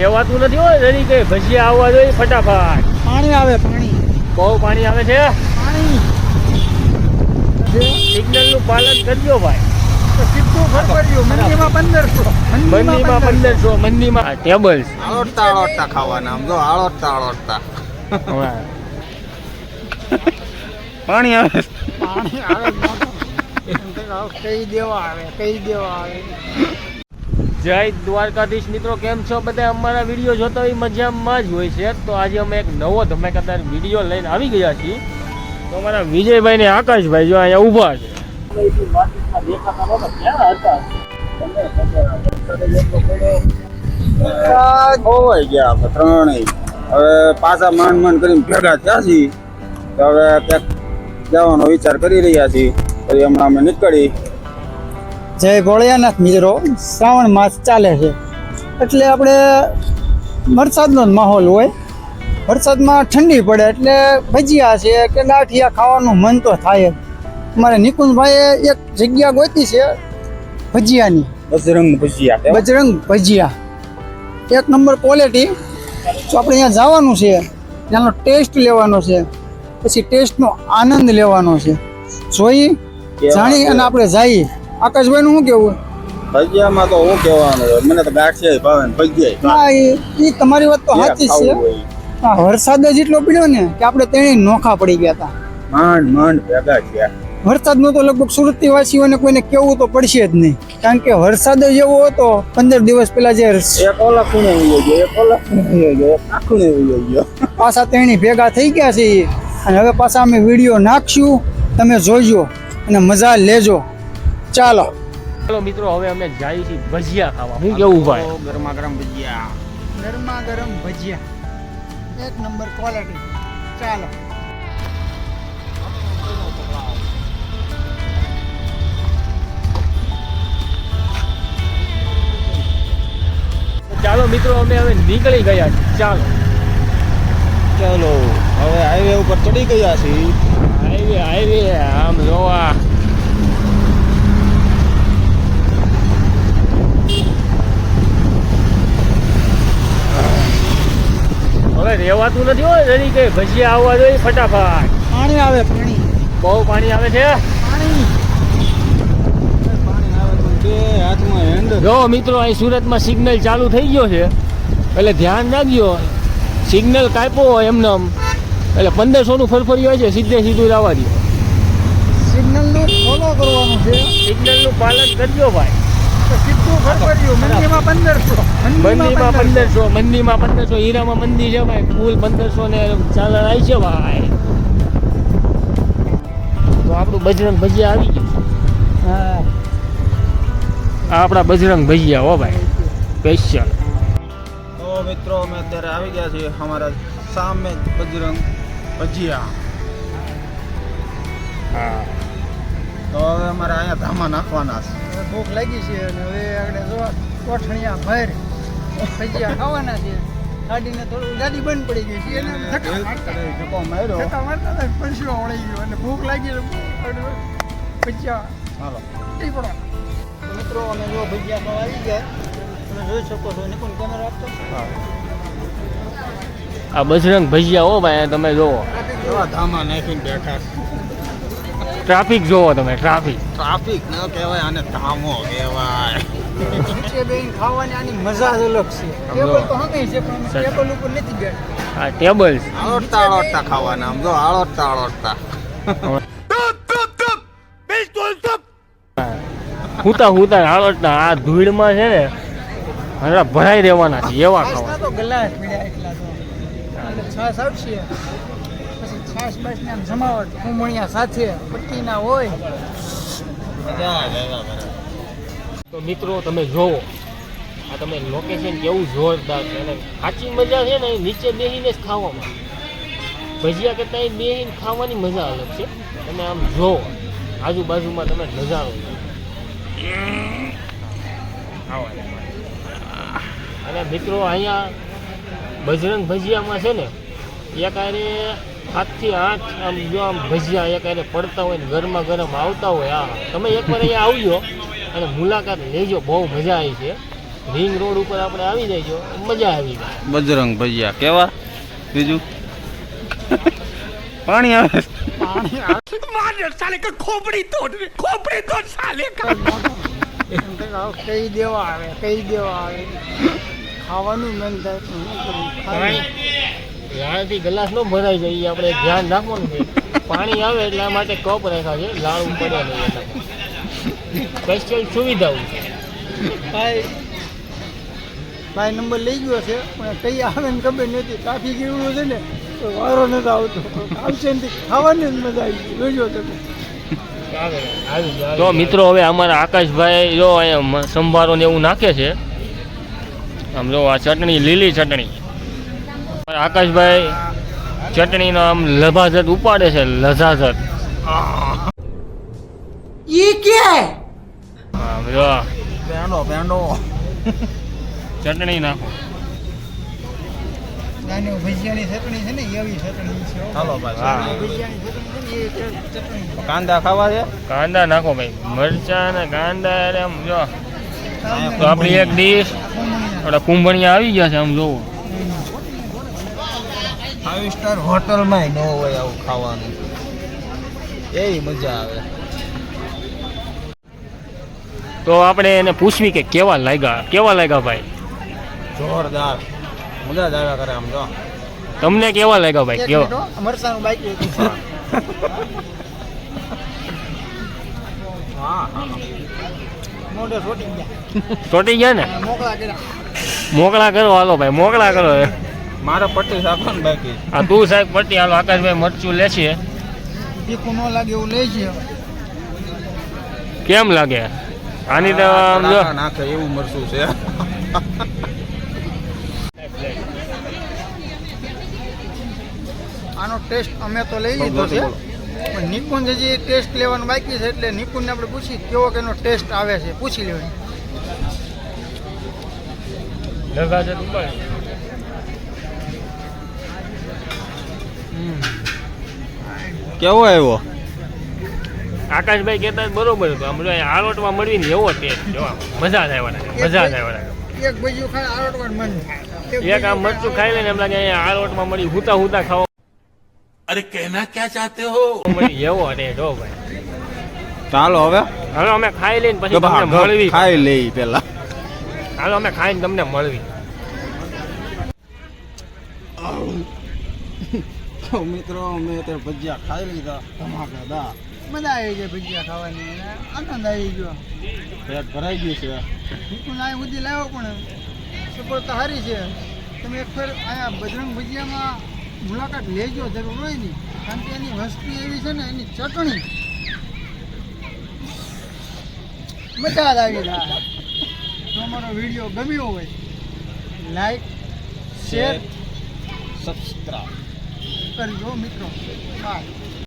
રેવાતું નથી હોય જરી કે ભજીયા આવવા જોઈએ ફટાફટ. પાણી આવે પાણી. બહુ પાણી આવે છે? પાણી. સિગ્નલનું પાલન કરજો ભાઈ. મંદીમાં પંદરસો. મંદીમાં ટેબલ્સ આળોટતા આળોટતા ખાવાના આમ જો આળોટતા આળોટતા પાણી આવે. પાણી આવે કઈ દેવા આવે કઈ દેવા આવે. જય દ્વારકાધીશ મિત્રો, કેમ છો બધા? અમારા વીડિયો જોતા હોય મજામાં જ હોય છે. તો આજે અમે એક નવો ધમાકેદાર વીડિયો લઈને આવી ગયા છીએ. તો અમારા વિજયભાઈ ને આકાશભાઈ જો અહીંયા ઊભા છે. ત્રણેય. હવે પાછા માંડ માંડ કરીને ભેગા થયા છીએ. હવે ક્યાંક જવાનો વિચાર કરી રહ્યા છીએ. પછી હમણાં અમે નીકળી. જય ભોળિયાનાથ મિત્રો. શ્રાવણ માસ ચાલે છે. એટલે આપણે વરસાદનો જ માહોલ હોય. વરસાદમાં ઠંડી પડે એટલે ભજીયા છે કે ગાંઠિયા ખાવાનું મન તો થાય જ. અમારે નિકુંજભાઈએ એક જગ્યા ગોતી છે ભજીયાની. બજરંગ ભજીયા બજરંગ ભજીયા. એક નંબર ક્વોલિટી તો આપણે અહીંયા જવાનું છે ત્યાંનો ટેસ્ટ લેવાનો છે પછી ટેસ્ટનો આનંદ લેવાનો છે. જોઈ જાણી અને આપણે જઈએ. આકાશભાઈનું શું કેવું ભજીયામાં તો હું કહેવાનું મને તો ગાંઠિયા ભાવે ભજીયા ના એ તમારી વાત તો સાચી છે. હા, વરસાદ જ એટલો પડ્યો ને કે આપણે તેણે નોખા પડી ગયા હતા માંડ માંડ ભેગા થયા. વરસાદનું તો લગભગ સુરતી વાસીઓને કોઈને કેવું તો પડશે જ નહીં. કારણ કે વરસાદ જ એવો હતો પંદર દિવસ પહેલા જે એક ઓલા ખૂણે ઉયો ગયો એક ઓલા ખૂણે ગયો આ ખૂણે ઉયો ગયો. પાછા તેણી ભેગા થઈ ગયા છે અને હવે પાછા અમે વીડિયો નાખશું. તમે જોજો અને મજા લેજો. ચાલો. ચાલો મિત્રો હવે અમે જઈએ છીએ ભજીયા ખાવા. હું કેવું ભાઈ? ગરમા ગરમ ભજીયા. ગરમા ગરમ ભજીયા. એક નંબર ક્વોલિટી ચાલો. ચાલો મિત્રો અમે હવે નીકળી ગયા છીએ. ચાલો. ચાલો હવે હાઈવે ઉપર ચડી ગયા છીએ. હાઈવે હાઈવે આમ જોવા. હવે રેવાતું નથી હોય જરી કે ભજીયા આવવા જોઈએ ફટાફટ. પાણી આવે પાણી. બહુ પાણી આવે છે? પાણી. જો મિત્રો અહીં સુરતમાં સિગ્નલ ચાલુ થઈ ગયો છે. એટલે ધ્યાન રાખજો સિગ્નલ કાપ્યો હોય એમને એટલે પંદરસોનું ફરફરી હોય છે સીધે સીધું આવવા દો સિગ્નલનું ફોલો કરવાનું છે. સિગ્નલનું પાલન કરજો ભાઈ. મંદીમાં પંદરસો. મંદીમાં પંદરસો. હીરામાં મંદી છે ભાઈ. કુલ પંદરસો ને ચાલણ આવી છે ભાઈ. તો આપણું બજરંગ ભજીયા આવી ગયું હા. આપણા બજરંગ ભજીયા હો ભાઈ. સ્પેશિયલ તો મિત્રો અમે અત્યારે આવી ગયા છીએ અમારા સામે બજરંગ ભજીયા. હા. અમારે અહીંયા ધામા નાખવાના છે. ભૂખ લાગી છે અને હવે આગળ જોવા કોઠણિયા ભર ભજીયા ખાવાના છે. ગાડીને થોડું ગાડી બંધ પડી ગઈ છે. એને ધક્કા માર્યો. ધક્કા મારતા હતા પરસેવો વળી ગયો. અને ભૂખ લાગી ભજીયા. હાલો. નહીં પડો મિત્રો અમે જો ભજીયા ખાવા આવી ગયા. તમે જોઈ શકો છો. નિકુન કેમેરા આપતો. આ બજરંગ ભજીયા હો ભાઈ તમે જોવો. ધામા નાખીને બેઠા છે. ટ્રાફિક જોવો તમે ટ્રાફિક. ટ્રાફિક ન કહેવાય આને ધામો કહેવાય. ખાવાની આની મજા જ અલગ છે. ટેબલ તો હમે છે પણ ટેબલ ઉપર નથી બેઠા. આ ટેબલ્સ. આળોટતા આળોટતા ખાવાના આમ જો આળોટતા આળોટતા હુતા હુતા આળોટતા આ ધૂળમાં છે ને હરા ભરાઈ રહેવાના છે એવા ખાવા તો ગલાસ મળ્યા એટલા તો. એટલે છાશ આવશે. પછી છાશ બાશ ને આમ જમાવટ સાથે પટ્ટીના હોય. તો મિત્રો, તમે જોવો. આ તમે લોકેશન કેવું જોરદાર છે. અને સાચી મજા છે ને નીચે બેસીને જ ખાવામાં ભજીયા કરતાં બેહીને બેસીને ખાવાની મજા અલગ છે. તમે આમ જોવો. આજુબાજુમાં તમે નજારો અને મિત્રો, અહીંયા બજરંગ ભજીયામાં છે ને એક આરે સાતથી આઠ આમ જો આમ ભજીયા એક એને પડતા હોય ને ગરમા ગરમ આવતા હોય આ તમે એકવાર અહીંયા આવજો અને મુલાકાત લેજો બહુ મજા આવી છે. રિંગ રોડ ઉપર આપણે આવી જઈજો મજા આવી જાય. બજરંગ ભજીયા કેવા? બીજું? પાણી આવે કઈ દેવા આવે કઈ દેવા આવે. ખાવાનું મન થાય. લાળથી ગ્લાસ નો ભરાઈ જાય આપણે ધ્યાન રાખવાનું છે. પાણી આવે એટલા માટે કપ રાખ્યા છે લાળ પડે નહીં સ્પેશિયલ સુવિધાઓ ભાઈ ભાઈ નંબર લઈ ગયો છે પણ કઈ આવે ને ખબર નથી. કાફી જેવું છે ને તો વારો નથી આવતો. આવશે ને ખાવાની જ મજા આવી જોજો તમે. તો મિત્રો હવે અમારા આકાશભાઈ જો અહીંયા સંભારો ને એવું નાખે છે. આમ જો આ ચટણી લીલી ચટણી. આકાશભાઈ ચટણીનો આમ લભાજત ઉપાડે છે લજાજત ઈ કે? જો. પેંડો પેંડો ચટણી નાખો. નાની ભજીયાની ચટણી છે ને એવી ચટણી છે. હો. ભાઈ હા. ભજીયાની ચટણી છે ને એ ચ- ચટણી કાંદા ખાવા છે? કાંદા નાખો ભાઈ મરચા ને કાંદા આમ જો. તો આપણી એક ડીશ. આપણા કુંભણિયા આવી ગયા છે આમ જોવો. ફાઈવ સ્ટાર હોટલમાં ન હોય આવું ખાવાનું. એ મજા આવે. તો આપણે એને પૂછવી કે કેવા લાગ્યા? કેવા લાગ્યા ભાઈ? જોરદાર. મજા જ આવ્યા કરે આમ તો તમને કેવા લાગ્યા ભાઈ? કેવો? સોટી ગયા. ચોટી ગયા ને? મોકળા કરો હાલો ભાઈ મોકળા કરો. મારે પટ્ટી રાખો ને બાકી. આ તું સાહેબ પટ્ટી હાલો આકાશભાઈ મરચું લે છે. તીખું ન લાગે એવું લઈ છે. કેમ લાગે? આની તો નાખે એવું મરચું છે. આનો ટેસ્ટ અમે તો લઈ લીધો છે. પણ નિકુંજ હજી ટેસ્ટ લેવાનું બાકી છે એટલે નિકુંજને આપણે પૂછી કેવો કે એનો ટેસ્ટ આવે છે. પૂછી લેવાની લગાજત ઉપાડ. કેવો આવ્યો? આકાશભાઈ કહેતા બરોબર હતું આમ જો આરોટમાં મળીને એવો ટેસ્ટ મજા જ આવ્યા મજા જ આવ્યા એક આમ મરચું ખાઈ લઈને એમ લાગે અહીંયા આરોટમાં મળી હુતા હુતા ખાવા. અરે કહેના ક્યાં ચાહતે હો? મળી એવો રે જો ભાઈ. ચાલો હવે. હવે અમે ખાઈ લઈને પછી તમને મળવી. ખાઈ લઈ પેલા. ચાલો અમે ખાઈને તમને મળવી. તો મિત્રો, અમે અત્યારે ભજીયા ખાઈ લીધા ધમાકેદાર મજા આવી ગઈ ભજીયા ખાવાની આનંદ આવી ગયો. પેટ ભરાઈ ગયું છે. હું અહીં સુધી લાવ્યો પણ સફળતા સારી છે. તમે એક ફેર અહીંયા બજરંગ ભજીયામાં મુલાકાત લેજો, જરૂર હોય નહીં કારણ કે એની વસ્તી એવી છે ને, એની ચટણી. મજા જ આવી જાય. જો અમારો વીડિયો ગમ્યો હોય, લાઈક, શેર સબસ્ક્રાઈબ કરજો મિત્રો. બાય